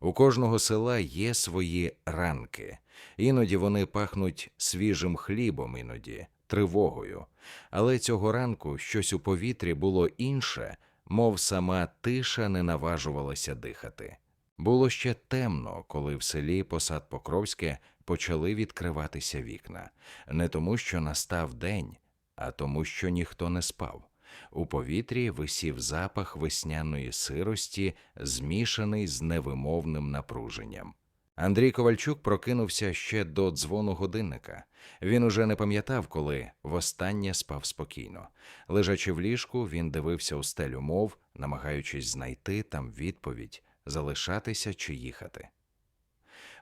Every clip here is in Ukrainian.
У кожного села є свої ранки. Іноді вони пахнуть свіжим хлібом, іноді тривогою. Але цього ранку щось у повітрі було інше, мов сама тиша не наважувалася дихати. Було ще темно, коли в селі Посад Покровське почали відкриватися вікна, не тому, що настав день, а тому, що ніхто не спав. У повітрі висів запах весняної сирості, змішаний з невимовним напруженням. Андрій Ковальчук прокинувся ще до дзвону годинника. Він уже не пам'ятав, коли востаннє спав спокійно. Лежачи в ліжку, він дивився у стелю мов, намагаючись знайти там відповідь, залишатися чи їхати.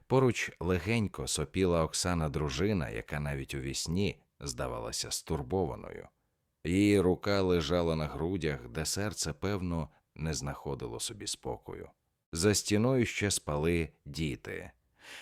Поруч легенько сопіла Оксана дружина, яка навіть у вісні здавалася стурбованою. Її рука лежала на грудях, де серце, певно, не знаходило собі спокою. За стіною ще спали діти.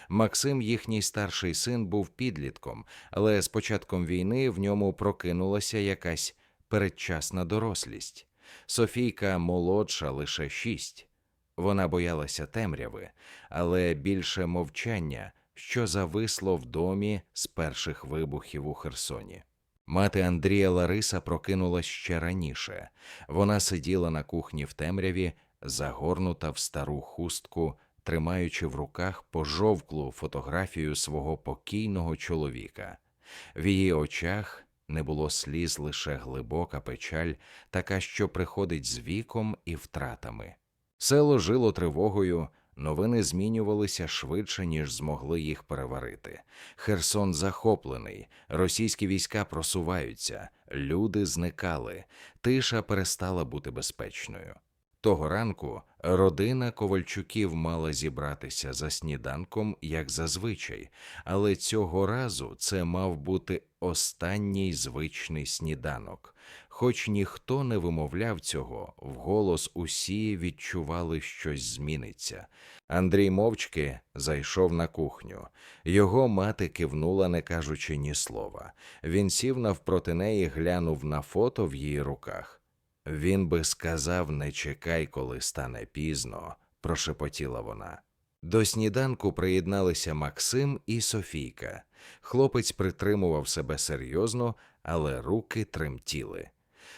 Максим, їхній старший син, був підлітком, але з початком війни в ньому прокинулася якась передчасна дорослість. Софійка молодша лише шість. Вона боялася темряви, але більше мовчання, що зависло в домі з перших вибухів у Херсоні. Мати Андрія Лариса прокинулась ще раніше. Вона сиділа на кухні в темряві, загорнута в стару хустку, тримаючи в руках пожовклу фотографію свого покійного чоловіка. В її очах не було сліз лише глибока печаль, така, що приходить з віком і втратами. Село жило тривогою, новини змінювалися швидше, ніж змогли їх переварити. Херсон захоплений, російські війська просуваються, люди зникали, тиша перестала бути безпечною. Того ранку родина Ковальчуків мала зібратися за сніданком, як зазвичай, але цього разу це мав бути останній звичний сніданок. Хоч ніхто не вимовляв цього, вголос усі відчували, щось зміниться. Андрій мовчки зайшов на кухню. Його мати кивнула, не кажучи ні слова. Він сів навпроти неї, глянув на фото в її руках. Він би сказав не чекай, коли стане пізно, прошепотіла вона. До сніданку приєдналися Максим і Софійка. Хлопець притримував себе серйозно, але руки тремтіли.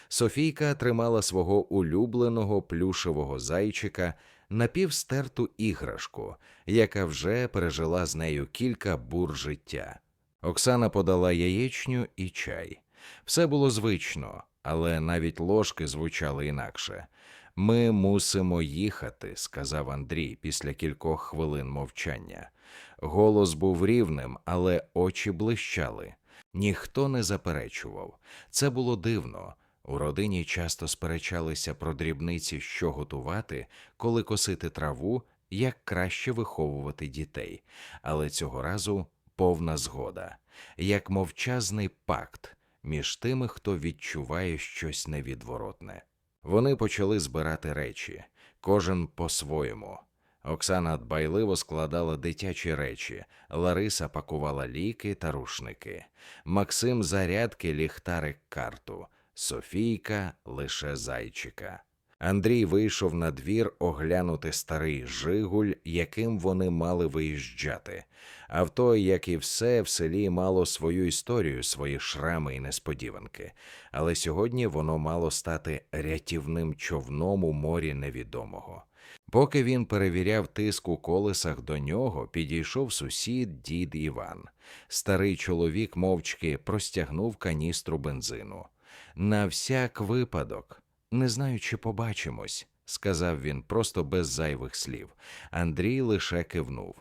Софійка тримала свого улюбленого плюшевого зайчика напівстерту іграшку, яка вже пережила з нею кілька бур життя. Оксана подала яєчню і чай. Все було звично, але навіть ложки звучали інакше. Ми мусимо їхати, сказав Андрій після кількох хвилин мовчання. Голос був рівним, але очі блищали. Ніхто не заперечував. Це було дивно. У родині часто сперечалися про дрібниці, що готувати, коли косити траву, як краще виховувати дітей. Але цього разу повна згода, як мовчазний пакт між тими, хто відчуває щось невідворотне. Вони почали збирати речі, кожен по-своєму. Оксана дбайливо складала дитячі речі, Лариса пакувала ліки та рушники, Максим зарядки, ліхтарик карту, Софійка лише зайчика. Андрій вийшов на двір оглянути старий Жигуль, яким вони мали виїжджати. Авто, як і все, в селі мало свою історію, свої шрами і несподіванки, але сьогодні воно мало стати рятівним човном у морі невідомого. Поки він перевіряв тиск у колесах до нього, підійшов сусід дід Іван. Старий чоловік мовчки простягнув каністру бензину. На всяк випадок, не знаю, чи побачимось, сказав він просто без зайвих слів. Андрій лише кивнув.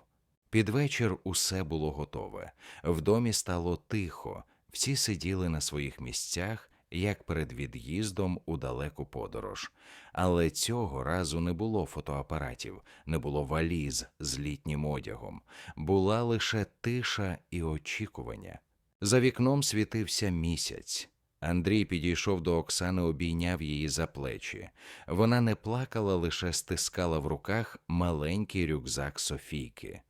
Під вечір усе було готове. В домі стало тихо, всі сиділи на своїх місцях, як перед від'їздом у далеку подорож. Але цього разу не було фотоапаратів, не було валіз з літнім одягом, була лише тиша і очікування. За вікном світився місяць. Андрій підійшов до Оксани, обійняв її за плечі. Вона не плакала, лише стискала в руках маленький рюкзак Софійки.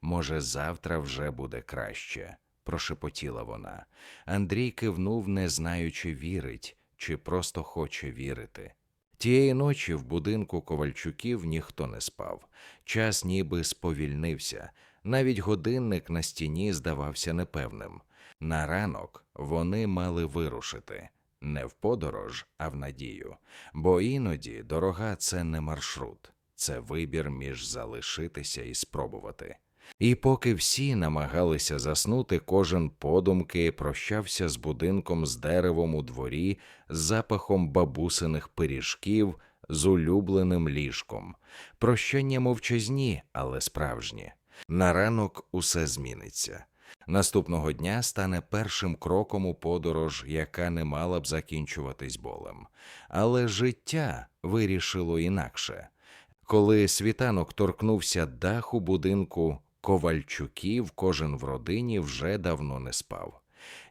Може, завтра вже буде краще, прошепотіла вона. Андрій кивнув, не знаючи, вірить чи просто хоче вірити. Тієї ночі в будинку Ковальчуків ніхто не спав. Час ніби сповільнився, навіть годинник на стіні здавався непевним. На ранок вони мали вирушити не в подорож, а в надію. Бо іноді дорога це не маршрут, це вибір між залишитися і спробувати. І поки всі намагалися заснути, кожен подумки прощався з будинком з деревом у дворі, з запахом бабусиних пиріжків, з улюбленим ліжком. Прощання мовчазні, але справжні. На ранок усе зміниться. Наступного дня стане першим кроком у подорож, яка не мала б закінчуватись болем. Але життя вирішило інакше. Коли світанок торкнувся даху будинку Ковальчуків, кожен в родині вже давно не спав.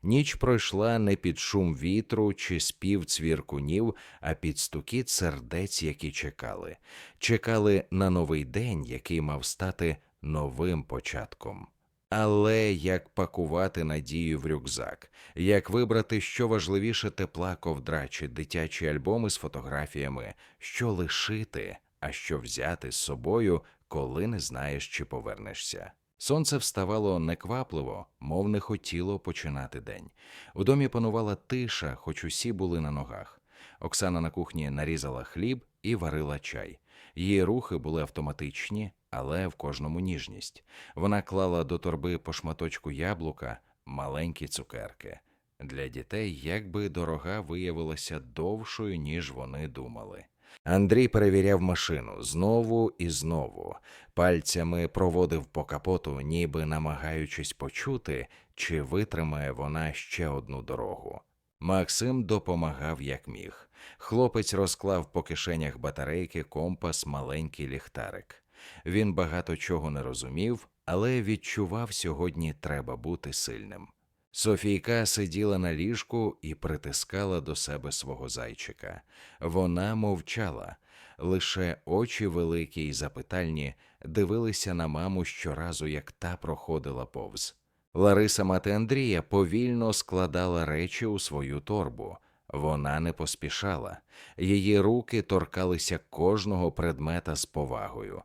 Ніч пройшла не під шум вітру чи спів цвіркунів, а під стукіт сердець, які чекали. Чекали на новий день, який мав стати новим початком. Але як пакувати надію в рюкзак, як вибрати, що важливіше тепла ковдра чи дитячі альбоми з фотографіями, що лишити, а що взяти з собою, коли не знаєш, чи повернешся. Сонце вставало неквапливо, мов не хотіло починати день. У домі панувала тиша, хоч усі були на ногах. Оксана на кухні нарізала хліб і варила чай. Її рухи були автоматичні, але в кожному ніжність. Вона клала до торби по шматочку яблука маленькі цукерки. Для дітей якби дорога виявилася довшою, ніж вони думали. Андрій перевіряв машину знову і знову, пальцями проводив по капоту, ніби намагаючись почути, чи витримає вона ще одну дорогу. Максим допомагав як міг. Хлопець розклав по кишенях батарейки, компас, маленький ліхтарик. Він багато чого не розумів, але відчував сьогодні треба бути сильним. Софійка сиділа на ліжку і притискала до себе свого зайчика. Вона мовчала, лише очі великі й запитальні дивилися на маму щоразу, як та проходила повз. Лариса мати Андрія повільно складала речі у свою торбу. Вона не поспішала, її руки торкалися кожного предмета з повагою.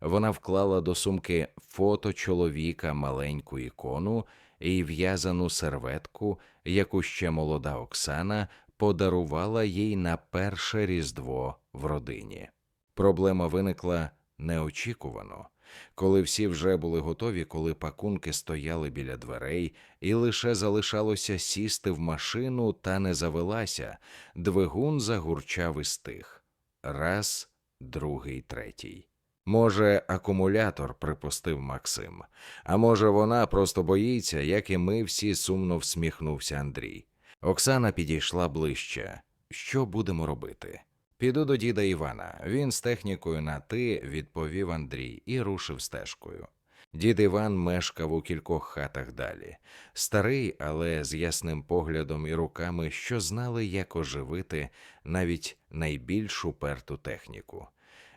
Вона вклала до сумки фото чоловіка маленьку ікону і в'язану серветку, яку ще молода Оксана подарувала їй на перше різдво в родині. Проблема виникла неочікувано. Коли всі вже були готові, коли пакунки стояли біля дверей, і лише залишалося сісти в машину та не завелася, двигун загурчав і стих. Раз, другий, третій. Може, акумулятор, припустив Максим, а може, вона просто боїться, як і ми всі сумно всміхнувся Андрій. Оксана підійшла ближче. Що будемо робити? Піду до діда Івана. Він з технікою на ти, відповів Андрій і рушив стежкою. Дід Іван мешкав у кількох хатах далі. Старий, але з ясним поглядом і руками, що знали, як оживити навіть найбільш уперту техніку.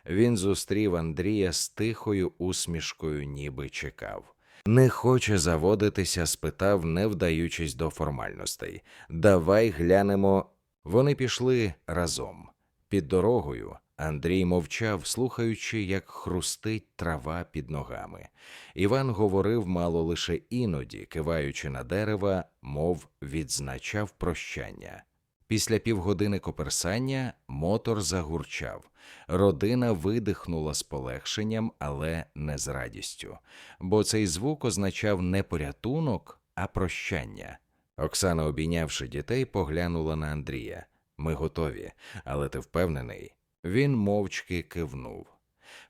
Він зустрів Андрія з тихою усмішкою, ніби чекав. Не хоче заводитися, спитав, не вдаючись до формальностей. Давай глянемо. Вони пішли разом. Під дорогою Андрій мовчав, слухаючи, як хрустить трава під ногами. Іван говорив мало лише іноді, киваючи на дерева, мов відзначав прощання. Після півгодини коперсання мотор загурчав. Родина видихнула з полегшенням, але не з радістю, бо цей звук означав не порятунок, а прощання. Оксана, обійнявши дітей, поглянула на Андрія. Ми готові, але ти впевнений? Він мовчки кивнув.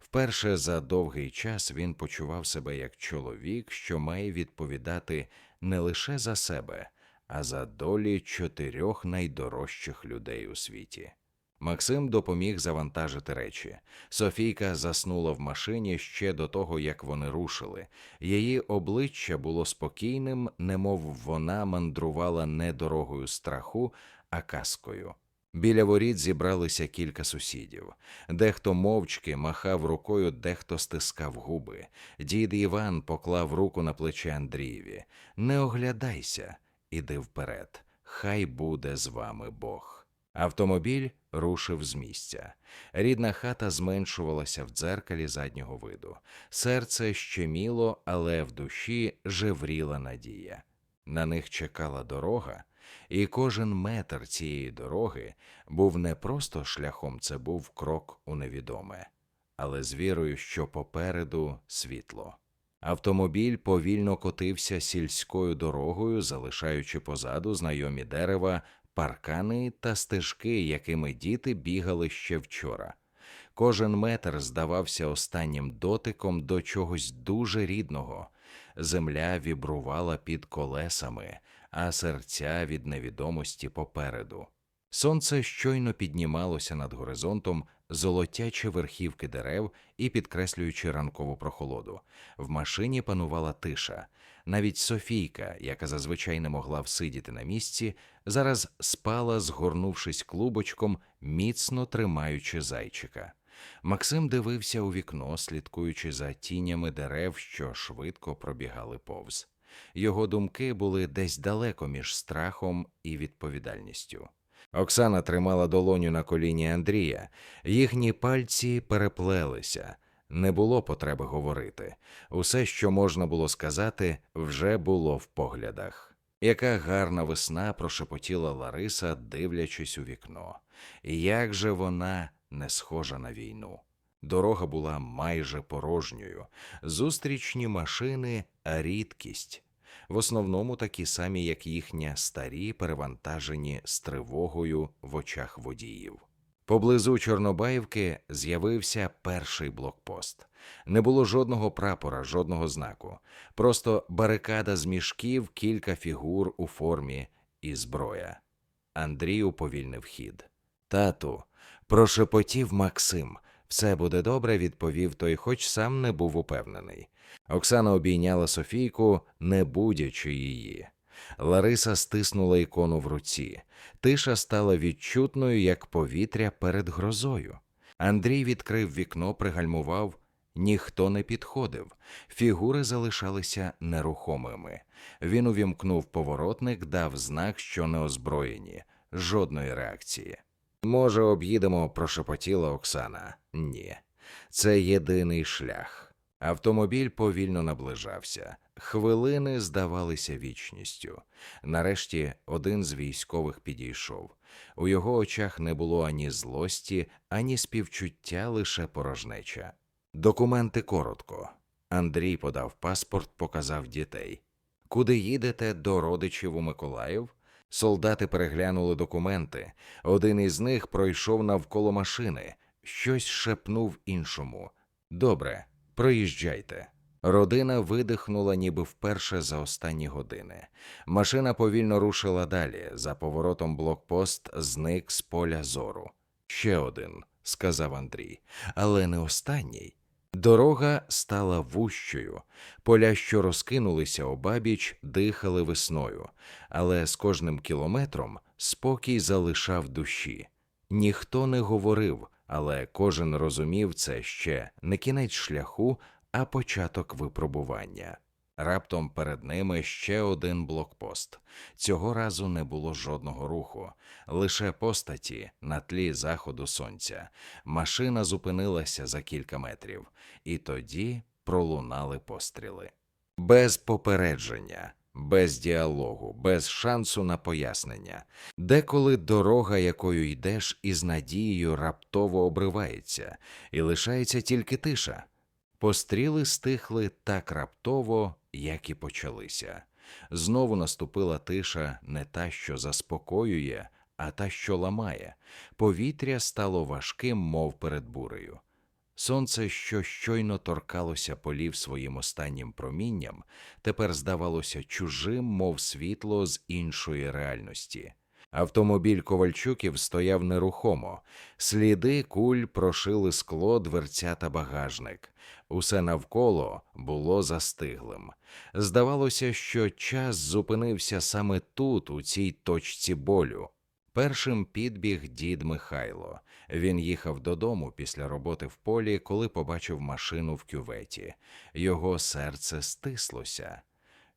Вперше за довгий час він почував себе як чоловік, що має відповідати не лише за себе, а за долі чотирьох найдорожчих людей у світі. Максим допоміг завантажити речі. Софійка заснула в машині ще до того, як вони рушили. Її обличчя було спокійним, немов вона мандрувала не дорогою страху, а казкою. Біля воріт зібралися кілька сусідів. Дехто мовчки махав рукою, дехто стискав губи. Дід Іван поклав руку на плече Андрієві. Не оглядайся, іди вперед. Хай буде з вами Бог. Автомобіль рушив з місця. Рідна хата зменшувалася в дзеркалі заднього виду. Серце щеміло, але в душі жевріла надія. На них чекала дорога, і кожен метр цієї дороги був не просто шляхом, це був крок у невідоме, але з вірою, що попереду світло. Автомобіль повільно котився сільською дорогою, залишаючи позаду знайомі дерева, паркани та стежки, якими діти бігали ще вчора. Кожен метр здавався останнім дотиком до чогось дуже рідного. Земля вібрувала під колесами, а серця від невідомості попереду. Сонце щойно піднімалося над горизонтом, золотяче верхівки дерев і підкреслюючи ранкову прохолоду. В машині панувала тиша. Навіть Софійка, яка зазвичай не могла всидіти на місці, зараз спала, згорнувшись клубочком, міцно тримаючи зайчика. Максим дивився у вікно, слідкуючи за тінями дерев, що швидко пробігали повз. Його думки були десь далеко між страхом і відповідальністю. Оксана тримала долоню на коліні Андрія, їхні пальці переплелися. Не було потреби говорити. Усе, що можна було сказати, вже було в поглядах. Яка гарна весна прошепотіла Лариса, дивлячись у вікно. Як же вона не схожа на війну. Дорога була майже порожньою, зустрічні машини рідкість, в основному такі самі, як їхня старі, перевантажені з тривогою в очах водіїв. Поблизу Чорнобаївки з'явився перший блокпост. Не було жодного прапора, жодного знаку, просто барикада з мішків, кілька фігур у формі і зброя. Андрій уповільнив хід. Тату, прошепотів Максим. Все буде добре, відповів той, хоч сам не був упевнений. Оксана обійняла Софійку, не будячи її. Лариса стиснула ікону в руці. Тиша стала відчутною, як повітря перед грозою. Андрій відкрив вікно, пригальмував. Ніхто не підходив, фігури залишалися нерухомими. Він увімкнув поворотник, дав знак, що не озброєні, жодної реакції. Може, об'їдемо, прошепотіла Оксана. Ні, це єдиний шлях. Автомобіль повільно наближався. Хвилини здавалися вічністю. Нарешті один з військових підійшов. У його очах не було ані злості, ані співчуття, лише порожнеча. Документи коротко. Андрій подав паспорт, показав дітей. Куди їдете до родичів у Миколаїв? Солдати переглянули документи. Один із них пройшов навколо машини, щось шепнув іншому. Добре, проїжджайте. Родина видихнула ніби вперше за останні години. Машина повільно рушила далі. За поворотом блокпост зник з поля зору. Ще один, сказав Андрій, але не останній. Дорога стала вущою, поля, що розкинулися обабіч, дихали весною, але з кожним кілометром спокій залишав душі. Ніхто не говорив, але кожен розумів це ще не кінець шляху, а початок випробування. Раптом перед ними ще один блокпост. Цього разу не було жодного руху, лише постаті на тлі заходу сонця. Машина зупинилася за кілька метрів, і тоді пролунали постріли. Без попередження, без діалогу, без шансу на пояснення. Деколи дорога, якою йдеш, із надією раптово обривається, і лишається тільки тиша. Постріли стихли так раптово, як і почалися. Знову наступила тиша, не та, що заспокоює, а та, що ламає. Повітря стало важким, мов перед бурею. Сонце, що щойно торкалося полів своїм останнім промінням, тепер здавалося чужим, мов світло з іншої реальності. Автомобіль Ковальчуків стояв нерухомо, сліди куль прошили скло, дверця та багажник. Усе навколо було застиглим. Здавалося, що час зупинився саме тут, у цій точці болю. Першим підбіг дід Михайло. Він їхав додому після роботи в полі, коли побачив машину в кюветі. Його серце стислося.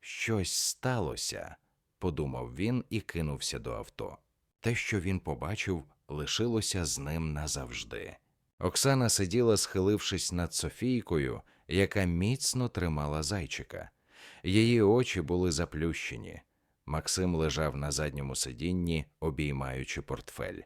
Щось сталося, подумав він і кинувся до авто. те, що він побачив, лишилося з ним назавжди. Оксана сиділа, схилившись над Софійкою, яка міцно тримала зайчика. Її очі були заплющені. Максим лежав на задньому сидінні, обіймаючи портфель.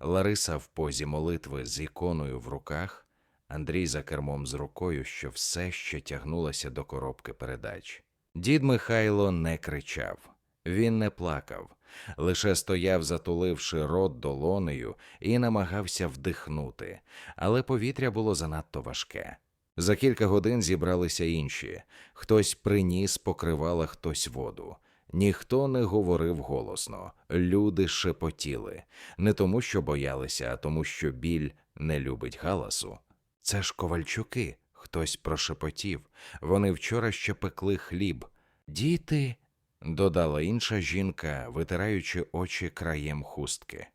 Лариса в позі молитви з іконою в руках, Андрій за кермом з рукою, що все ще тягнулося до коробки передач. Дід Михайло не кричав, він не плакав, лише стояв, затуливши рот долонею, і намагався вдихнути, але повітря було занадто важке. За кілька годин зібралися інші. Хтось приніс покривала хтось воду. Ніхто не говорив голосно, люди шепотіли, не тому, що боялися, а тому, що біль не любить галасу. Це ж ковальчуки, хтось прошепотів. Вони вчора ще пекли хліб. Діти, додала інша жінка, витираючи очі краєм хустки.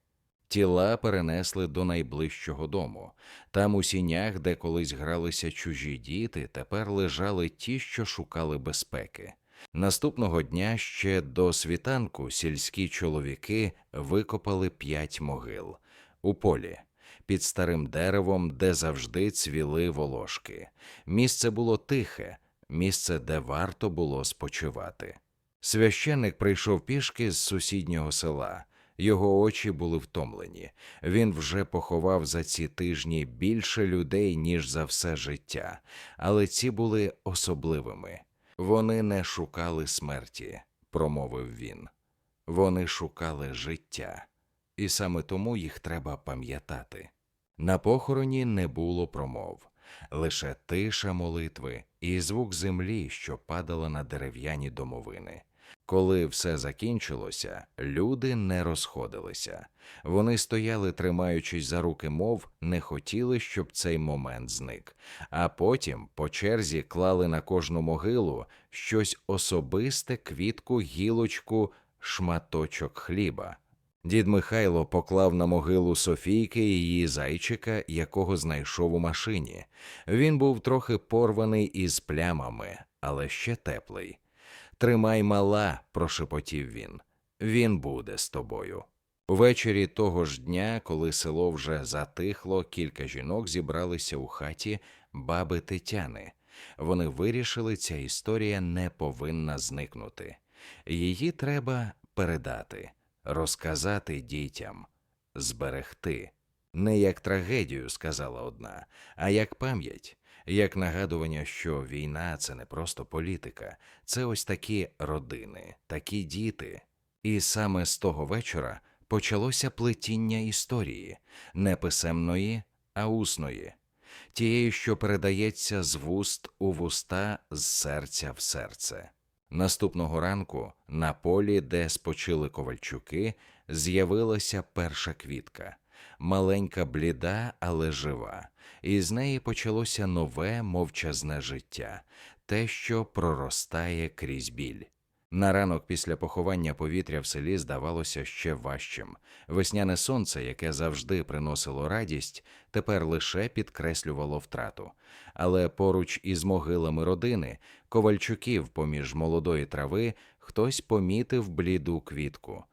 Тіла перенесли до найближчого дому. Там у сінях, де колись гралися чужі діти, тепер лежали ті, що шукали безпеки. Наступного дня ще до світанку сільські чоловіки викопали п'ять могил у полі під старим деревом, де завжди цвіли волошки. Місце було тихе, місце, де варто було спочивати. Священник прийшов пішки з сусіднього села. Його очі були втомлені. Він вже поховав за ці тижні більше людей, ніж за все життя, але ці були особливими. Вони не шукали смерті, промовив він. Вони шукали життя, і саме тому їх треба пам'ятати. На похороні не було промов, лише тиша молитви і звук землі, що падала на дерев'яні домовини. Коли все закінчилося, люди не розходилися. Вони стояли, тримаючись за руки, мов не хотіли, щоб цей момент зник, а потім по черзі клали на кожну могилу щось особисте, квітку, гілочку, шматочок хліба. Дід Михайло поклав на могилу Софійки її зайчика, якого знайшов у машині. Він був трохи порваний із плямами, але ще теплий. Тримай мала, прошепотів він. Він буде з тобою. Увечері того ж дня, коли село вже затихло, кілька жінок зібралися у хаті баби Тетяни. Вони вирішили, ця історія не повинна зникнути. Її треба передати, розказати дітям, зберегти. Не як трагедію, сказала одна, а як пам'ять як нагадування, що війна це не просто політика, це ось такі родини, такі діти. І саме з того вечора почалося плетіння історії, не писемної, а усної, тієї, що передається з вуст у вуста, з серця в серце. Наступного ранку на полі, де спочили ковальчуки, з'явилася перша квітка маленька, бліда, але жива, і з неї почалося нове мовчазне життя, те, що проростає крізь біль. На ранок після поховання повітря в селі здавалося ще важчим. Весняне сонце, яке завжди приносило радість, тепер лише підкреслювало втрату. Але поруч із могилами родини, ковальчуків поміж молодої трави, хтось помітив бліду квітку.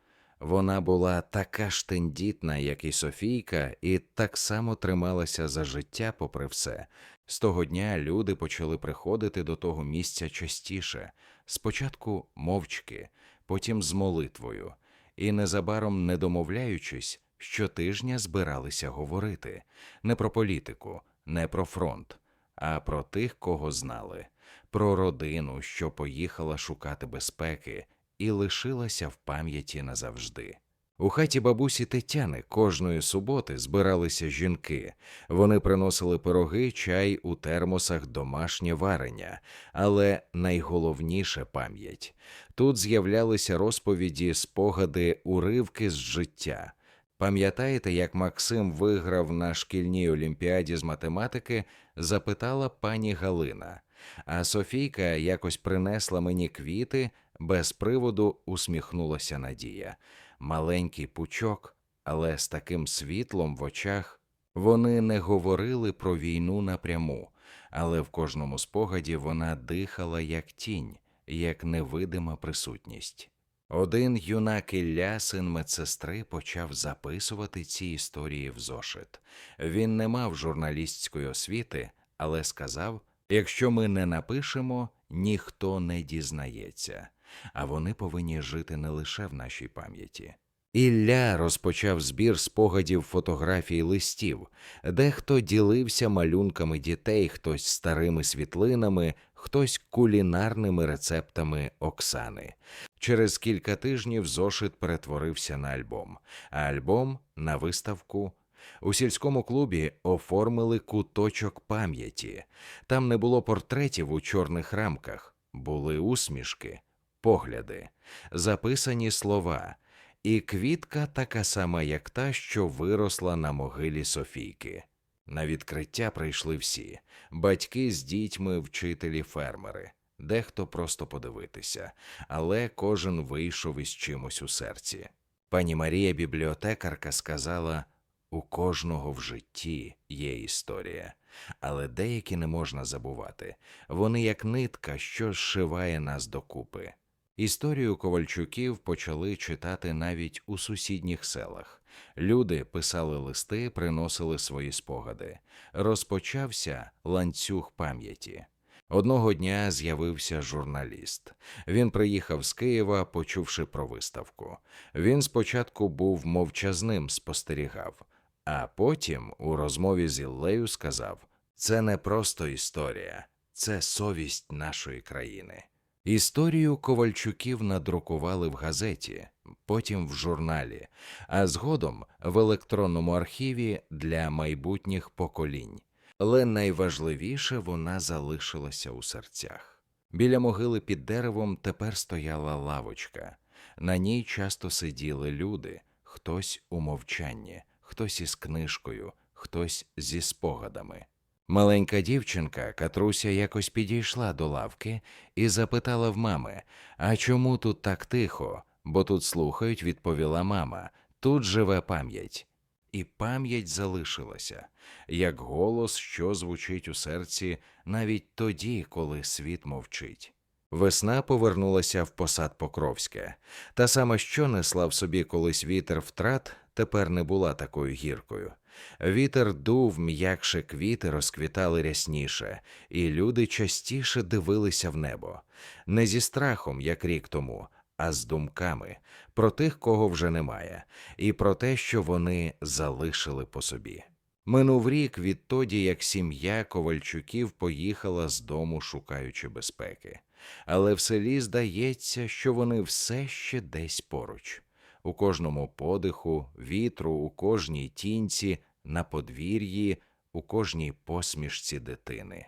Вона була така ж тендітна, як і Софійка, і так само трималася за життя, попри все. З того дня люди почали приходити до того місця частіше, спочатку мовчки, потім з молитвою, і незабаром не домовляючись, щотижня збиралися говорити. Не про політику, не про фронт, а про тих, кого знали, про родину, що поїхала шукати безпеки і лишилася в пам'яті назавжди. У хаті бабусі Тетяни кожної суботи збиралися жінки. Вони приносили пироги, чай у термосах, домашнє варення, але найголовніше пам'ять тут з'являлися розповіді, спогади, уривки з життя. Пам'ятаєте, як Максим виграв на шкільній олімпіаді з математики? запитала пані Галина. А Софійка якось принесла мені квіти, без приводу усміхнулася Надія. Маленький пучок, але з таким світлом в очах вони не говорили про війну напряму, але в кожному спогаді вона дихала як тінь, як невидима присутність. Один юнак Ілля, син медсестри, почав записувати ці історії в зошит. Він не мав журналістської освіти, але сказав: якщо ми не напишемо, ніхто не дізнається, а вони повинні жити не лише в нашій пам'яті. Ілля розпочав збір спогадів фотографій листів, дехто ділився малюнками дітей, хтось старими світлинами, хтось кулінарними рецептами Оксани. Через кілька тижнів зошит перетворився на альбом, а альбом на виставку. У сільському клубі оформили куточок пам'яті. Там не було портретів у чорних рамках, були усмішки, погляди, записані слова, і квітка така сама, як та, що виросла на могилі Софійки. На відкриття прийшли всі батьки з дітьми, вчителі, фермери, дехто просто подивитися, але кожен вийшов із чимось у серці. Пані Марія, бібліотекарка, сказала у кожного в житті є історія, але деякі не можна забувати вони як нитка, що зшиває нас докупи. Історію ковальчуків почали читати навіть у сусідніх селах. Люди писали листи, приносили свої спогади. Розпочався ланцюг пам'яті. Одного дня з'явився журналіст. Він приїхав з Києва, почувши про виставку. Він спочатку був мовчазним, спостерігав, а потім у розмові з Іллею сказав: це не просто історія, це совість нашої країни. Історію Ковальчуків надрукували в газеті, потім в журналі, а згодом в електронному архіві для майбутніх поколінь. Але найважливіше вона залишилася у серцях. Біля могили під деревом тепер стояла лавочка. На ній часто сиділи люди, хтось у мовчанні, хтось із книжкою, хтось зі спогадами. Маленька дівчинка Катруся якось підійшла до лавки і запитала в мами: А чому тут так тихо? Бо тут слухають, відповіла мама. Тут живе пам'ять. І пам'ять залишилася, як голос, що звучить у серці навіть тоді, коли світ мовчить. Весна повернулася в посад Покровське, та сама, що несла в собі колись вітер втрат, тепер не була такою гіркою. Вітер дув, м'якше квіти розквітали рясніше, і люди частіше дивилися в небо, не зі страхом, як рік тому, а з думками про тих, кого вже немає, і про те, що вони залишили по собі. Минув рік відтоді, як сім'я Ковальчуків поїхала з дому, шукаючи безпеки, але в селі здається, що вони все ще десь поруч у кожному подиху, вітру, у кожній тінці, на подвір'ї, у кожній посмішці дитини.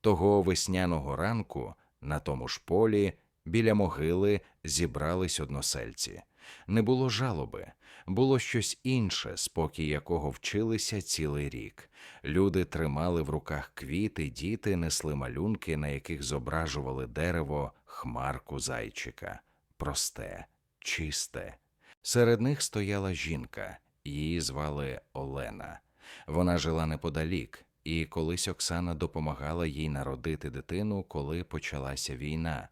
Того весняного ранку на тому ж полі біля могили зібрались односельці. Не було жалоби, було щось інше, спокій якого вчилися цілий рік. Люди тримали в руках квіти, діти несли малюнки, на яких зображували дерево, хмарку зайчика, просте, чисте. Серед них стояла жінка, її звали Олена. Вона жила неподалік, і колись Оксана допомагала їй народити дитину, коли почалася війна.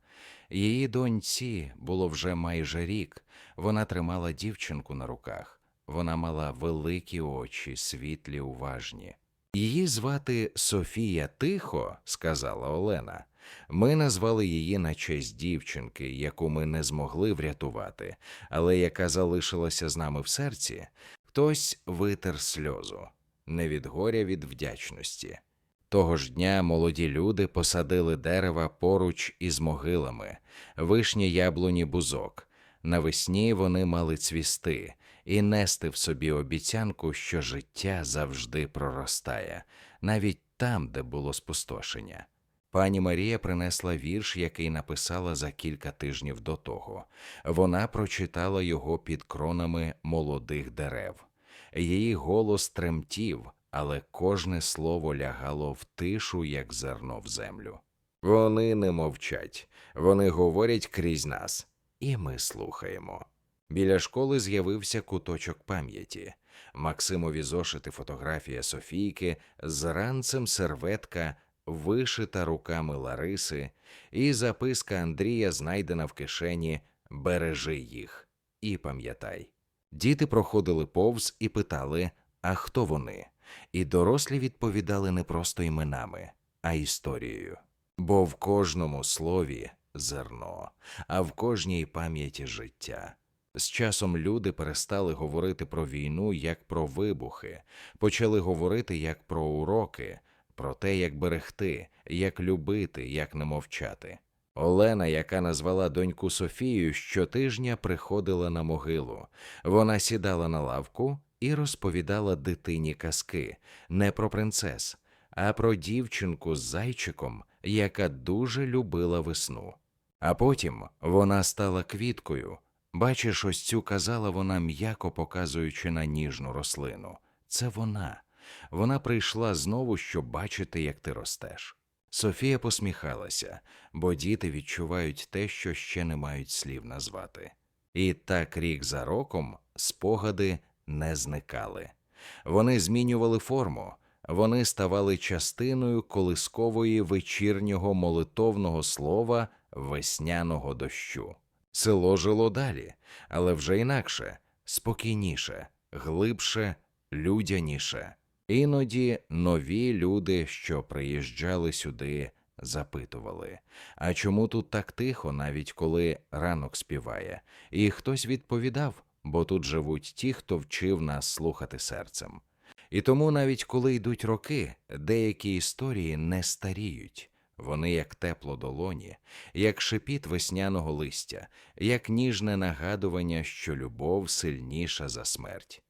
Її доньці було вже майже рік. Вона тримала дівчинку на руках. Вона мала великі очі, світлі, уважні. Її звати Софія Тихо, сказала Олена. Ми назвали її на честь дівчинки, яку ми не змогли врятувати, але яка залишилася з нами в серці. Хтось витер сльозу, не від горя, від вдячності. Того ж дня молоді люди посадили дерева поруч із могилами, вишні яблуні бузок. Навесні вони мали цвісти і нести в собі обіцянку, що життя завжди проростає, навіть там, де було спустошення. Пані Марія принесла вірш, який написала за кілька тижнів до того. Вона прочитала його під кронами молодих дерев. Її голос тремтів, але кожне слово лягало в тишу, як зерно в землю. Вони не мовчать, вони говорять крізь нас, і ми слухаємо. Біля школи з'явився куточок пам'яті. Максимові зошити фотографія Софійки з ранцем серветка вишита руками Лариси, і записка Андрія знайдена в кишені бережи їх і пам'ятай. Діти проходили повз і питали, а хто вони? І дорослі відповідали не просто іменами, а історією. Бо в кожному слові зерно, а в кожній пам'яті життя. З часом люди перестали говорити про війну як про вибухи, почали говорити як про уроки, про те, як берегти, як любити, як не мовчати. Олена, яка назвала доньку Софію, щотижня приходила на могилу. Вона сідала на лавку і розповідала дитині казки не про принцес, а про дівчинку з зайчиком, яка дуже любила весну. А потім вона стала квіткою. Бачиш, ось цю казала вона, м'яко показуючи на ніжну рослину. Це вона. Вона прийшла знову, щоб бачити, як ти ростеш. Софія посміхалася, бо діти відчувають те, що ще не мають слів назвати. І так рік за роком спогади не зникали. Вони змінювали форму, вони ставали частиною колискової вечірнього молитовного слова весняного дощу. Село жило далі, але вже інакше, спокійніше, глибше, людяніше. Іноді нові люди, що приїжджали сюди, запитували, а чому тут так тихо, навіть коли ранок співає, і хтось відповідав, бо тут живуть ті, хто вчив нас слухати серцем. І тому навіть коли йдуть роки, деякі історії не старіють. Вони як тепло долоні, як шепіт весняного листя, як ніжне нагадування, що любов сильніша за смерть.